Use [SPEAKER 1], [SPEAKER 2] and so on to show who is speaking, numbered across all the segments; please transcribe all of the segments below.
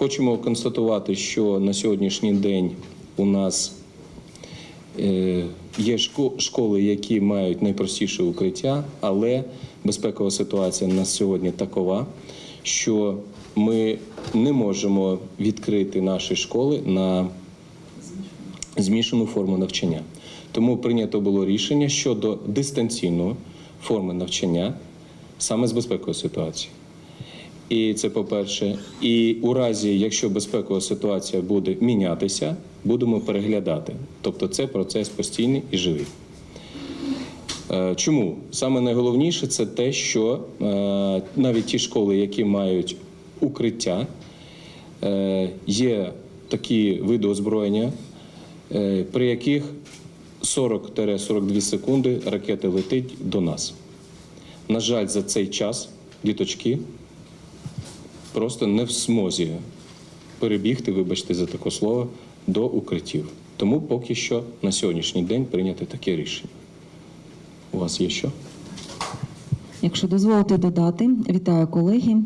[SPEAKER 1] Хочемо констатувати, що на сьогоднішній день у нас е, є школи, які мають найпростіше укриття, але безпекова ситуація на сьогодні такова, що ми не можемо відкрити наші школи на змішану форму навчання. Тому прийнято було рішення щодо дистанційної форми навчання саме з безпекової ситуації. І це по-перше. І у разі, якщо безпекова ситуація буде мінятися, будемо переглядати. Тобто це процес постійний і живий. Е, Чому? Саме найголовніше це те, що е, навіть ті школи, які мають укриття, е, є такі види озброєння, при яких 40-42 секунди ракета летить до нас. На жаль, за цей час діточки просто не в смозі перебігти, вибачте за таке слово, до укриттів. Тому поки що на сьогоднішній день прийнято таке рішення. У вас є що?
[SPEAKER 2] Якщо дозволите додати, вітаю колеги.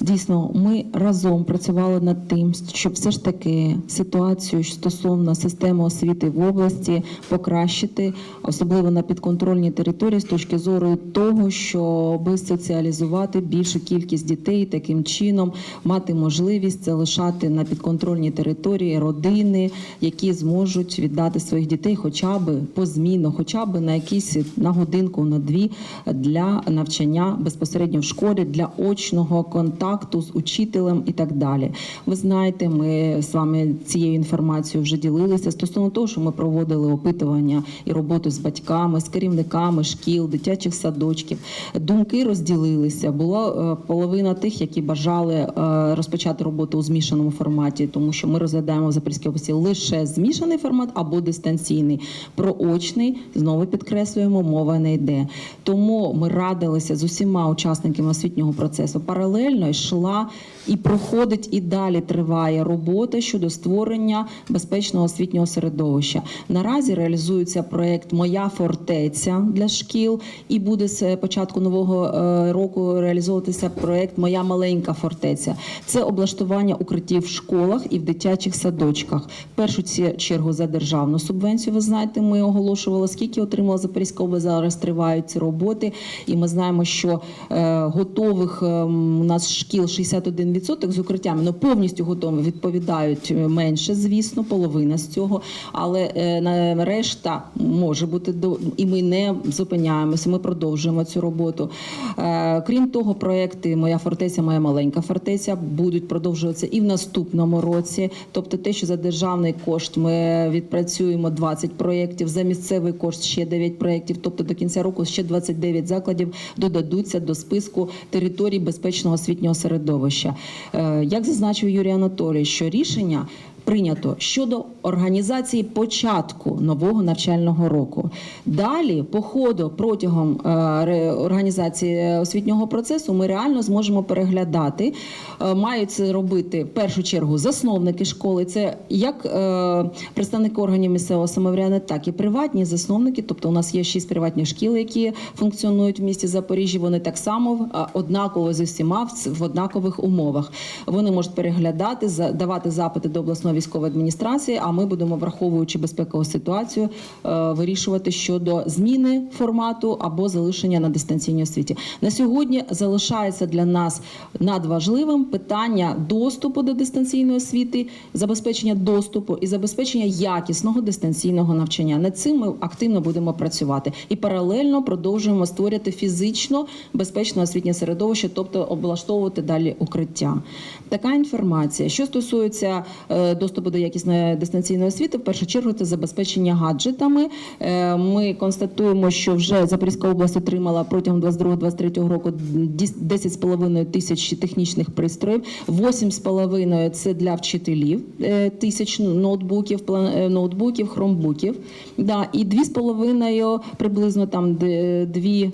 [SPEAKER 2] Дійсно, ми разом працювали над тим, щоб все ж таки ситуацію стосовно системи освіти в області покращити, особливо на підконтрольній території, з точки зору того, щоб соціалізувати більшу кількість дітей, таким чином мати можливість залишати на підконтрольній території родини, які зможуть віддати своїх дітей, хоча б позмінно, хоча б на якісь на годинку, на дві для навчання безпосередньо в школі для очного контакту з учителем і так далі. Ви знаєте, ми з вами цією інформацією вже ділилися стосовно того, що ми проводили опитування і роботу з батьками, з керівниками шкіл, дитячих садочків. Думки розділилися. Була е, половина тих, які бажали е, розпочати роботу у змішаному форматі, тому що ми розглядаємо в Запорізькій області лише змішаний формат або дистанційний. Про очний знову підкреслюємо, мова не йде. Тому ми радилися з усіма учасниками освітнього процесу. Паралельно йшла і проходить і далі триває робота щодо створення безпечного освітнього середовища. Наразі реалізується проект Моя фортеця для шкіл, і буде з початку нового е, року реалізовуватися проект Моя маленька фортеця. Це облаштування укриттів в школах і в дитячих садочках. В першу чергу за державну субвенцію. Ви знаєте, ми оголошували, скільки отримала Запорізька область. Зараз тривають ці роботи, і ми знаємо, що е, готових е, у нас шкіл 61% з укриттями, ну повністю готові відповідають менше, звісно, половина з цього. Але е, решта може бути до і ми не зупиняємося. Ми продовжуємо цю роботу. Е, Крім того, проекти Моя фортеця, моя маленька фортеця будуть продовжуватися і в наступному році. Тобто, те, що за державний кошт ми відпрацюємо 20 проєктів, за місцевий кошт ще 9 проєктів. Тобто до кінця року ще 29 закладів додадуться до списку територій безпечного освітнього середовища. Е, Як зазначив Юрій Анатолій, що рішення. Прийнято щодо організації початку нового навчального року. Далі, по ходу протягом е, організації освітнього процесу, ми реально зможемо переглядати. Е, Мають це робити в першу чергу засновники школи. Це як е, представники органів місцевого самоврядування, так і приватні засновники. Тобто, у нас є шість приватних шкіл, які функціонують в місті Запоріжжя. Вони так само е, однаково з усіма в однакових умовах. Вони можуть переглядати, давати запити до обласної військової адміністрації. А ми будемо, враховуючи безпекову ситуацію, е, вирішувати щодо зміни формату або залишення на дистанційній освіті. На сьогодні залишається для нас надважливим питання доступу до дистанційної освіти, забезпечення доступу і забезпечення якісного дистанційного навчання. Над цим ми активно будемо працювати і паралельно продовжуємо створювати фізично безпечне освітнє середовище, тобто облаштовувати далі укриття. Така інформація, що стосується е, доступу до якісної дистанційної освіти, в першу чергу це забезпечення гаджетами. Е, Ми констатуємо, що вже Запорізька область отримала протягом 22-23 року 10,5 тисяч технічних пристроїв, 8,5 – це для вчителів е, тисяч ноутбуків, е, ноутбуків, хромбуків. Да, і 2,5 приблизно там д- дві е,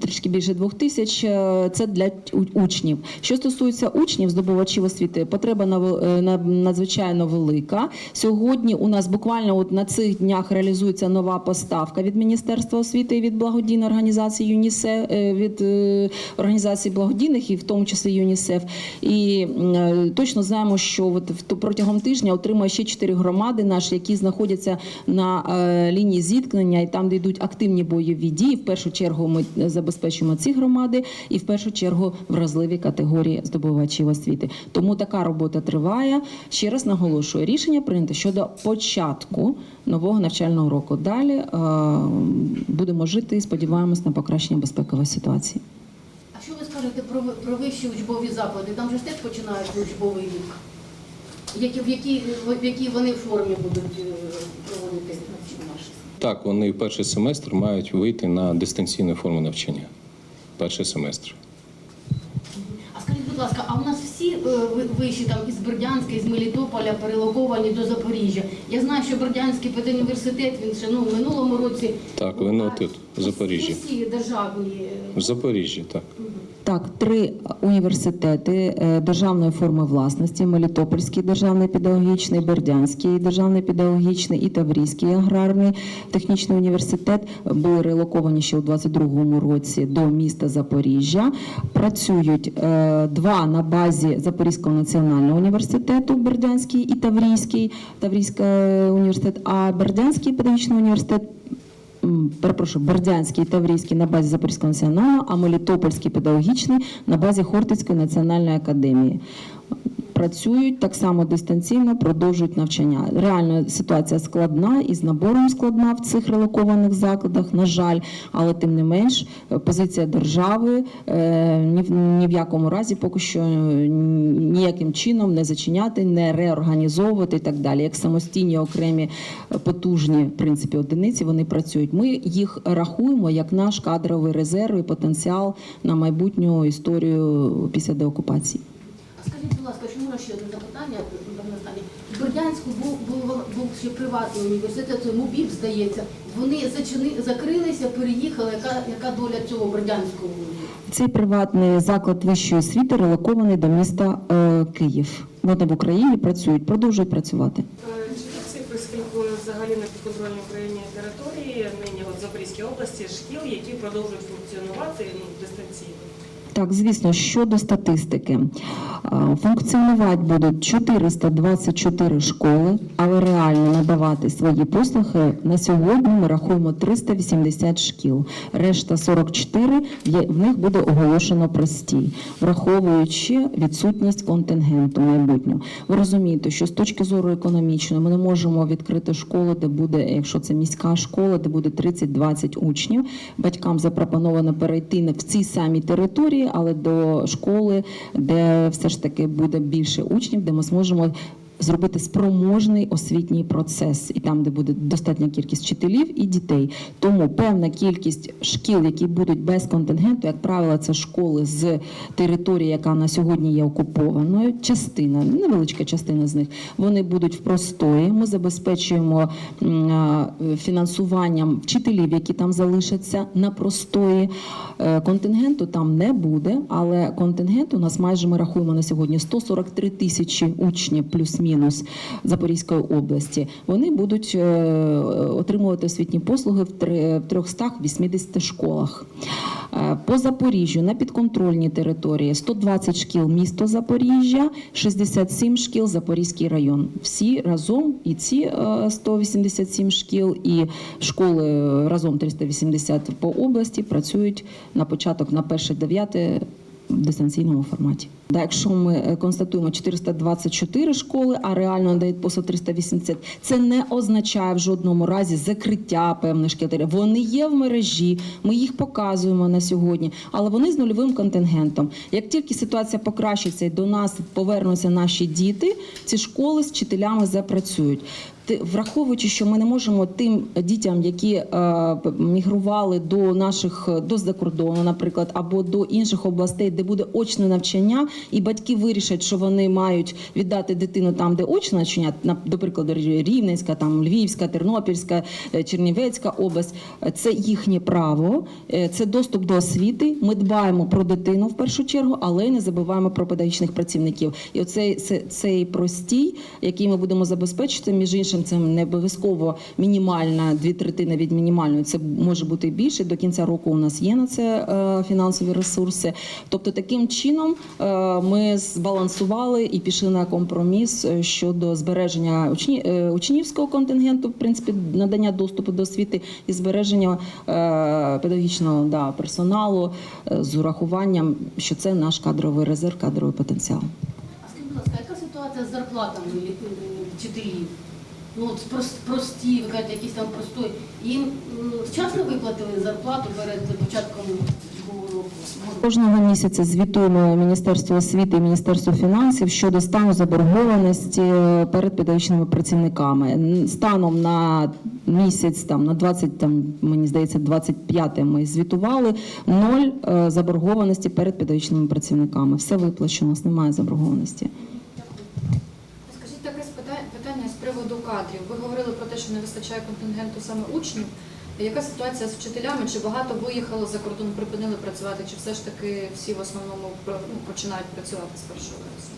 [SPEAKER 2] трішки більше двох тисяч. е, Це для учнів. Що стосується учнів, здобувачів освіти, потреба на надзвичайно велика. Сьогодні у нас буквально от на цих днях реалізується нова поставка від Міністерства освіти і від благодійної організації ЮНІСЕФ від е, організацій благодійних, і в тому числі ЮНІСЕФ. І е, точно знаємо, що от протягом тижня отримає ще чотири громади наші, які знаходяться на е, лінії зіткнення, і там, де йдуть активні бойові дії. В першу чергу ми забезпечуємо ці громади, і в першу чергу вразливі категорії здобувачів освіти. Тому така робота триває. Ще раз наголошую, рішення прийнято щодо початку нового навчального року. Далі е, будемо жити і сподіваємось на покращення безпекової ситуації.
[SPEAKER 3] А що ви скажете про, про вищі учбові заклади? Там же ж теж починається учбовий рік. Які, в, якій, в якій вони формі будуть е, проводити навчання?
[SPEAKER 1] Так, вони в перший семестр мають вийти на дистанційну форму навчання. Перший семестр.
[SPEAKER 3] А скажіть, будь ласка, а у нас всі е, виші там із Бердянська, із Мелітополя перелоковані до Запоріжжя? Я знаю, що Бердянський педуніверситет, він ще ну, в минулому році.
[SPEAKER 1] Так, він
[SPEAKER 3] А
[SPEAKER 1] отут, в Запоріжжі.
[SPEAKER 3] Всі державні.
[SPEAKER 1] В Запоріжжі, так.
[SPEAKER 2] Так, три університети е, державної форми власності: Мелітопольський державний педагогічний, Бердянський державний педагогічний і Таврійський аграрний технічний університет були релоковані ще у 22-му році до міста Запоріжжя. Працюють е, два на базі Запорізького національного університету, Бердянський і Таврійський, Таврійський е, університет, а Бердянський педагогічний університет перепрошую, Бердянський і Таврійський на базі Запорізького національного, а Мелітопольський педагогічний на базі Хортицької національної академії. Працюють так само дистанційно, продовжують навчання. Реально ситуація складна і з набором складна в цих релокованих закладах, на жаль, але тим не менш позиція держави е, ні в якому разі поки що е, ніяким чином не зачиняти, не реорганізовувати і так далі. Як самостійні окремі е, потужні в принципі одиниці вони працюють. Ми їх рахуємо як наш кадровий резерв і потенціал на майбутню історію після деокупації.
[SPEAKER 3] Скажіть, будь ласка, у ще одне запитання? В Бердянську був, був, був ще приватний університет, це МУБІП, здається. Вони зачини, закрилися, переїхали. Яка, яка доля цього Бердянського університету?
[SPEAKER 2] Цей приватний заклад вищої освіти релокований до міста е, Київ. Вони в Україні працюють, продовжують працювати.
[SPEAKER 4] Е, Чи є цифри, скільки взагалі на підконтрольній Україні території нині от в Запорізькій області шкіл, які продовжують функціонувати ну, дистанційно?
[SPEAKER 2] Так, звісно, щодо статистики, е, функціонувати будуть 424 школи, але реально надавати свої послуги на сьогодні ми рахуємо 380 шкіл. Решта 44, є- в них буде оголошено простій, враховуючи відсутність контингенту майбутнього. Ви розумієте, що з точки зору економічної ми не можемо відкрити школу, де буде, якщо це міська школа, де буде 30-20 учнів. Батькам запропоновано перейти в цій самій території, але до школи, де все ж таки буде більше учнів, де ми зможемо. Зробити спроможний освітній процес, і там, де буде достатня кількість вчителів і дітей. Тому певна кількість шкіл, які будуть без контингенту, як правило, це школи з території, яка на сьогодні є окупованою. Частина, невеличка частина з них, вони будуть в простої. Ми забезпечуємо фінансуванням вчителів, які там залишаться на простої. Е, Контингенту там не буде, але контингент у нас майже ми рахуємо на сьогодні 143 тисячі учнів плюс-мінус Запорізької області. Вони будуть е, отримувати освітні послуги в 380 школах. Е, По Запоріжжю на підконтрольній території 120 шкіл місто Запоріжжя, 67 шкіл Запорізький район. Всі разом і ці е, 187 шкіл, і школи е, разом 380 по області працюють на початок на перше дев'яте дистанційному форматі. Да, якщо ми е, констатуємо 424 школи, а реально надають по 380, це не означає в жодному разі закриття певних шкіл. Вони є в мережі, ми їх показуємо на сьогодні, але вони з нульовим контингентом. Як тільки ситуація покращиться і до нас повернуться наші діти, ці школи з вчителями запрацюють. Враховуючи, що ми не можемо тим дітям, які е, мігрували до наших до за кордону, наприклад, або до інших областей, де буде очне навчання, і батьки вирішать, що вони мають віддати дитину там, де очне навчання, на- до Рівненська, там Львівська, Тернопільська, е, Чернівецька область, е, це їхнє право, е, це доступ до освіти. Ми дбаємо про дитину в першу чергу, але не забуваємо про педагогічних працівників. І оцей це- цей простій, який ми будемо забезпечити, між іншим, це не обов'язково мінімальна дві третини від мінімальної. Це може бути більше. До кінця року у нас є на це е, фінансові ресурси. Тобто, таким чином е, ми збалансували і пішли на компроміс е, щодо збереження учні, учнівського контингенту, в принципі, надання доступу до освіти і збереження педагогічного да, персоналу з урахуванням, що це наш кадровий резерв, кадровий потенціал.
[SPEAKER 3] А скажіть, будь ласка, яка ситуація з зарплатами лі- вчителів? Ну, прості, ви кажете, якісь там простої. Їм вчасно виплатили зарплату перед початком року?
[SPEAKER 2] Кожного місяця звітуємо Міністерство освіти і Міністерство фінансів щодо стану заборгованості перед педагогічними працівниками. Станом на місяць, там на 20, там мені здається, 25 ми звітували ноль е, заборгованості перед педагогічними працівниками. Все виплачено, у нас немає заборгованості.
[SPEAKER 5] Скажіть таке спита- питання з приводу кадрів. Ви говорили про те, що не вистачає контингенту саме учнів. Яка ситуація з вчителями? Чи багато виїхало за кордон, припинили працювати, чи все ж таки всі в основному ну, починають працювати з першого вересня?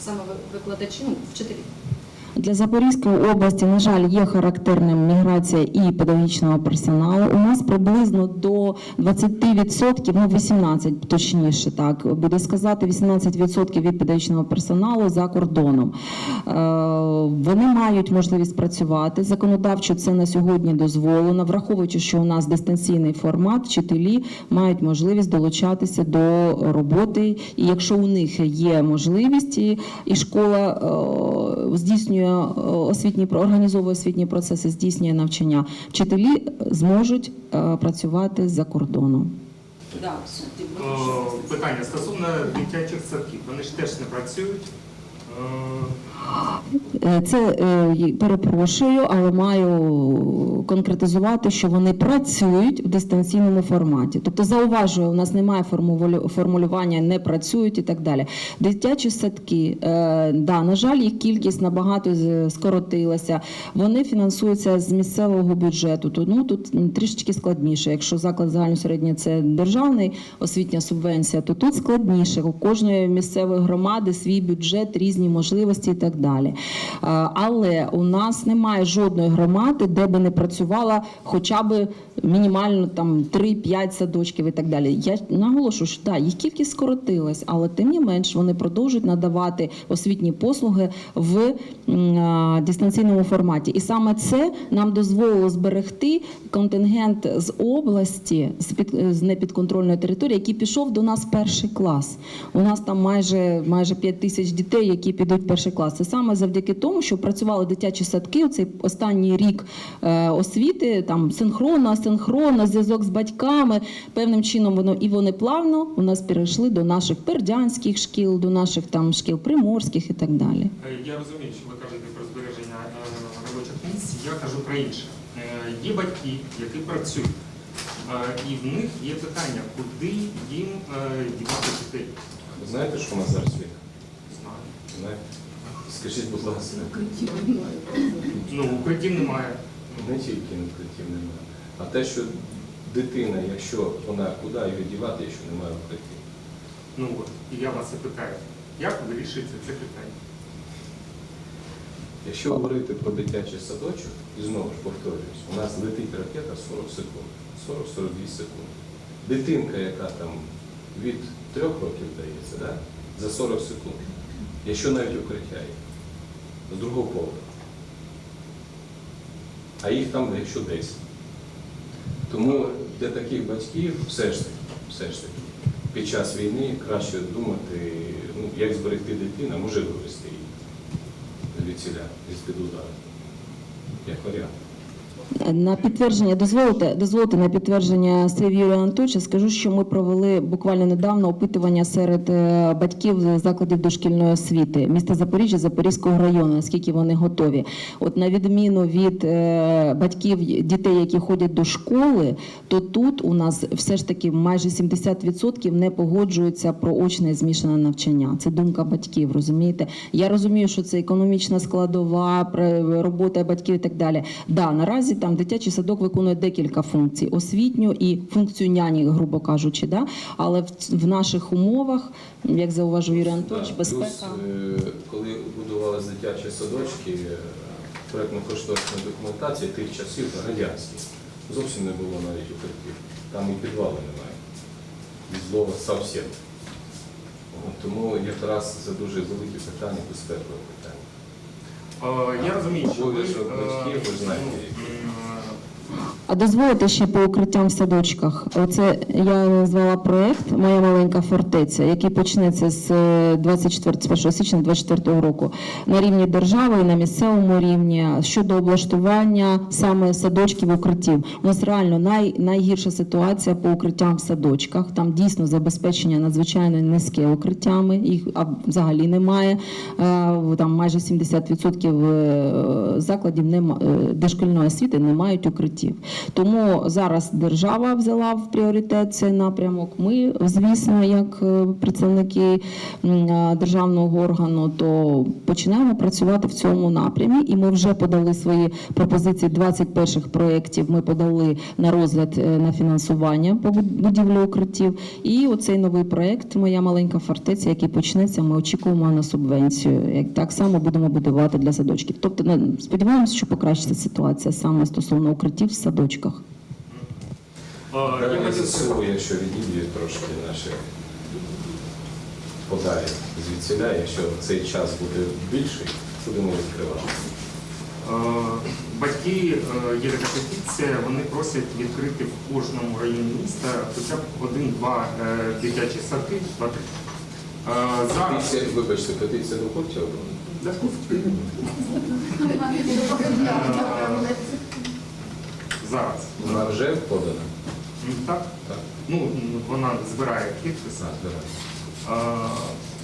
[SPEAKER 5] Саме викладачі, ну, вчителі.
[SPEAKER 2] Для Запорізької області, на жаль, є характерним міграція і педагогічного персоналу. У нас приблизно до 20%, ну 18 точніше, так буде сказати, 18% від педагогічного персоналу за кордоном. Е, Вони мають можливість працювати. Законодавчо це на сьогодні дозволено, враховуючи, що у нас дистанційний формат, вчителі мають можливість долучатися до роботи. І якщо у них є можливість, і, школа е, здійснює е, освітні про- організовує освітні процеси, здійснює навчання, вчителі зможуть е, працювати за кордоном.
[SPEAKER 6] Е, Питання стосовно дитячих садків. Вони ж теж не працюють. Е,
[SPEAKER 2] Це е, перепрошую, але маю конкретизувати, що вони працюють в дистанційному форматі. Тобто, зауважую, у нас немає формулювання не працюють і так далі. Дитячі садки, е, да, на жаль, їх кількість набагато скоротилася. Вони фінансуються з місцевого бюджету. Тут ну тут трішечки складніше. Якщо заклад загальної середньої це державний освітня субвенція, то тут складніше. У кожної місцевої громади свій бюджет, різні можливості і так далі. Е, Але у нас немає жодної громади, де би не працювала хоча б мінімально там 3-5 садочків і так далі. Я наголошую, що да, їх кількість скоротилась, але тим не менш вони продовжують надавати освітні послуги в дистанційному форматі. І саме це нам дозволило зберегти контингент з області, з під з непідконтрольної території, який пішов до нас перший клас. У нас там майже майже 5 тисяч дітей, які підуть в перший клас. Це саме завдяки тому, що працювали дитячі садки. У цей останній рік е, освіти, там синхронно, асинхронно, зв'язок з батьками. Певним чином воно і вони плавно у нас перейшли до наших пердянських шкіл, до наших там шкіл приморських і так далі.
[SPEAKER 6] е, Я розумію, що ви кажете про збереження е, робочих місць. Я кажу про інше. Є батьки, які працюють, і в них є питання, куди їм дівати дітей.
[SPEAKER 1] Ви знаєте, що у нас зараз є? Знаєте? Скажіть, будь ласка,
[SPEAKER 6] Ну, укриттів немає.
[SPEAKER 1] не тільки укриттів немає, а те, що дитина, якщо вона куди її дівати, якщо немає укриттів?
[SPEAKER 6] Ну от, і я вас і питаю, як вирішується це питання?
[SPEAKER 1] Якщо говорити про дитячий садочок, і знову ж повторююсь, у нас летить ракета 40 секунд, 40-42 секунди. Дитинка, яка там від трьох років дається, да? за 40 секунд, якщо навіть укриття є, з другого поверху. А їх там, якщо 10. Тому для таких батьків все ж таки, все ж таки, під час війни краще думати, ну, як зберегти дитину, може вивезти її від ціля, від під удару. Як варіант.
[SPEAKER 2] На підтвердження дозволите, дозволите на підтвердження слів Юрія Анатольовича, скажу, що ми провели буквально недавно опитування серед е, батьків закладів дошкільної освіти міста Запоріжжя, Запорізького району, наскільки вони готові. От на відміну від е, батьків дітей, які ходять до школи, то тут у нас все ж таки майже 70% не погоджуються про очне і змішане навчання. Це думка батьків, розумієте? Я розумію, що це економічна складова, робота батьків і так далі. Да, наразі там дитячий садок виконує декілька функцій: освітню і функцію няні, грубо кажучи. Да? Але в, в наших умовах, як зауважив Юрій Анатольович,
[SPEAKER 1] Так,
[SPEAKER 2] безпека.
[SPEAKER 1] Плюс, е, коли будувалися дитячі садочки, е, проєктно-кошторисна документація тих часів радянських, зовсім не було навіть укриттів. Там і підвали немає. Від слова зовсім. Тому якраз це дуже велике питання, безпекове питання.
[SPEAKER 6] Е, Я розумію, що ви, е,
[SPEAKER 1] батьків, ви знаєте,
[SPEAKER 6] ну,
[SPEAKER 2] А дозволите ще по укриттям в садочках. Оце я назвала проект Моя маленька фортеця, який почнеться з е, 24 з 1 січня 2024 року на рівні держави і на місцевому рівні щодо облаштування саме садочків укриттів. У нас реально най, найгірша ситуація по укриттям в садочках. Там дійсно забезпечення надзвичайно низьке укриттями, їх взагалі немає. Е, Там майже 70% е, закладів нема, е, дошкільної освіти не мають укриттів. Тому зараз держава взяла в пріоритет цей напрямок. Ми, звісно, як е, представники е, державного органу, то починаємо працювати в цьому напрямі. І ми вже подали свої пропозиції 21 проєктів. Ми подали на розгляд е, на фінансування по буд- будівлі укриттів. І оцей новий проєкт Моя маленька фортеця, який почнеться, ми очікуємо на субвенцію. Як так само будемо будувати для садочків. Тобто, ну, сподіваємося, що покращиться ситуація саме стосовно укриттів в садочках.
[SPEAKER 6] Я
[SPEAKER 1] ЗСУ, якщо відіб'ють трошки наші подалі звідсіля, якщо цей час буде більший, будемо відкривати.
[SPEAKER 6] Е, Батьки, е, є така петиція, вони просять відкрити в кожному районі міста хоча б один-два е, дитячі садки, два-три. Зараз
[SPEAKER 1] Петиція, вибачте, петиція до коптів?
[SPEAKER 6] Зараз.
[SPEAKER 1] Вона вже подана?
[SPEAKER 6] Ну, Так?
[SPEAKER 1] Так.
[SPEAKER 6] Ну, вона збирає підписи.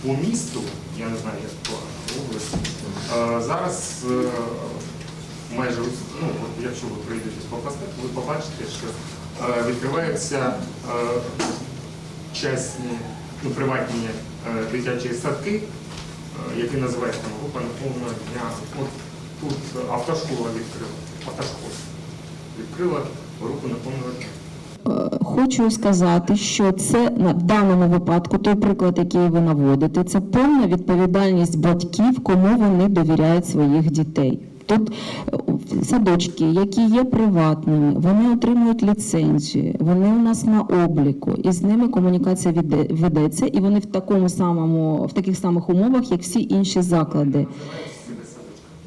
[SPEAKER 6] По місту, я не знаю, як по області, зараз е, майже, ну, якщо ви прийдете по проспекту, ви побачите, що е, відкриваються е, частні, ну, приватні дитячі садки, які називаються група неповного дня. От тут автошкола відкрила. Автошкола відкрила неповного дня.
[SPEAKER 2] Е, Хочу сказати, що це на- даному випадку той приклад, який ви наводите, це повна відповідальність батьків, кому вони довіряють своїх дітей. Тут е, садочки, які є приватними, вони отримують ліцензію, вони у нас на обліку, і з ними комунікація ведеться, і вони в такому самому, в таких самих умовах, як всі інші заклади.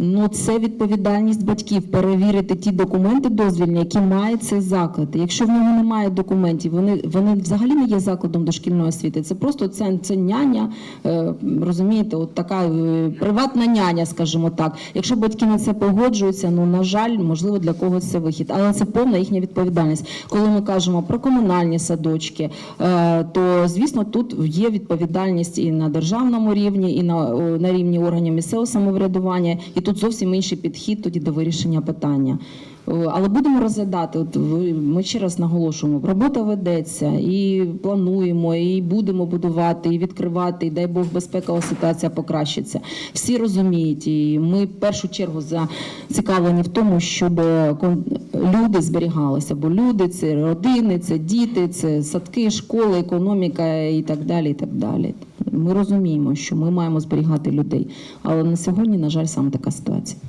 [SPEAKER 2] Ну, це відповідальність батьків перевірити ті документи дозвільні, які має цей заклад. Якщо в нього немає документів, вони, вони взагалі не є закладом дошкільної освіти. Це просто це, це няня, е, розумієте, от така е, приватна няня, скажімо так. Якщо батьки на це погоджуються, ну на жаль, можливо, для когось це вихід, але це повна їхня відповідальність. Коли ми кажемо про комунальні садочки, е, то звісно тут є відповідальність і на державному рівні, і на, на рівні органів місцевого самоврядування, і тут зовсім інший підхід тоді до вирішення питання. Але будемо розглядати. От ми ще раз наголошуємо, робота ведеться і плануємо, і будемо будувати, і відкривати. І дай Бог безпекова ситуація покращиться. Всі розуміють, і ми в першу чергу зацікавлені в тому, щоб кон- люди зберігалися, бо люди це родини, це діти, це садки, школи, економіка і так далі. І так далі. Ми розуміємо, що ми маємо зберігати людей, але на сьогодні, на жаль, саме така ситуація.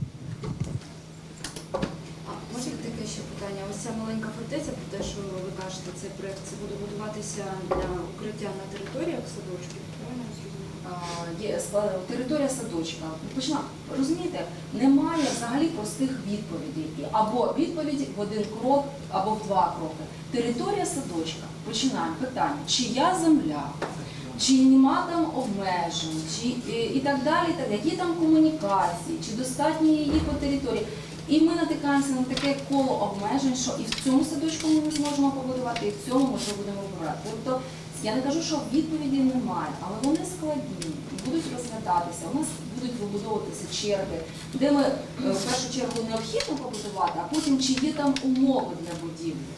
[SPEAKER 5] А може таке ще питання? Ось ця маленька фортеця, про те, що ви кажете, цей проект це буде будуватися для укриття на територіях садочків. Правильно
[SPEAKER 7] є склад- територія садочка. Почна розумієте, немає взагалі простих відповідей. І Або відповідь в один крок, або в два кроки. Територія садочка. Починаємо питання, чия земля, чи нема там обмежень, чи е, і так далі, так які там комунікації, чи достатньо її по території.
[SPEAKER 2] І ми натикаємося на таке коло обмежень, що і в цьому садочку ми не зможемо побудувати, і в цьому ми вже будемо вибирати. Тобто я не кажу, що відповіді немає, але вони складні будуть розглядатися. У нас будуть вибудовуватися черги, де ми е, в першу чергу необхідно побудувати, а потім чи є там умови для будівлі.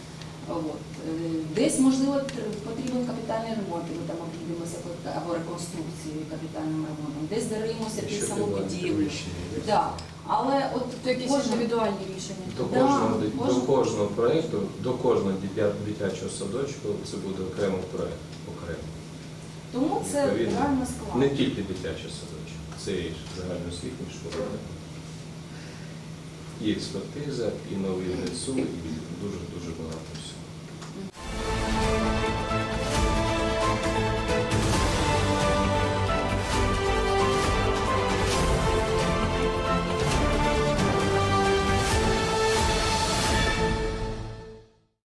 [SPEAKER 2] От. Е, Десь, можливо, потрібен капітальний ремонт, і ми там обійдемося або реконструкцією і капітальним ремонтом, десь даруємося під саму будівлю. Да. Але от
[SPEAKER 5] То якісь
[SPEAKER 2] кожен-
[SPEAKER 5] індивідуальні рішення.
[SPEAKER 1] До
[SPEAKER 2] Да,
[SPEAKER 1] кожного, до кожного проєкту, до кожного дитя- дитячого садочку це буде окремий проєкт. Окремо.
[SPEAKER 2] тому це
[SPEAKER 1] Відповідно.
[SPEAKER 2] реально складно.
[SPEAKER 1] Не тільки дитячий садочок, це і загальноосвітні школи і експертиза, і новий несу, і дуже-дуже багато всього.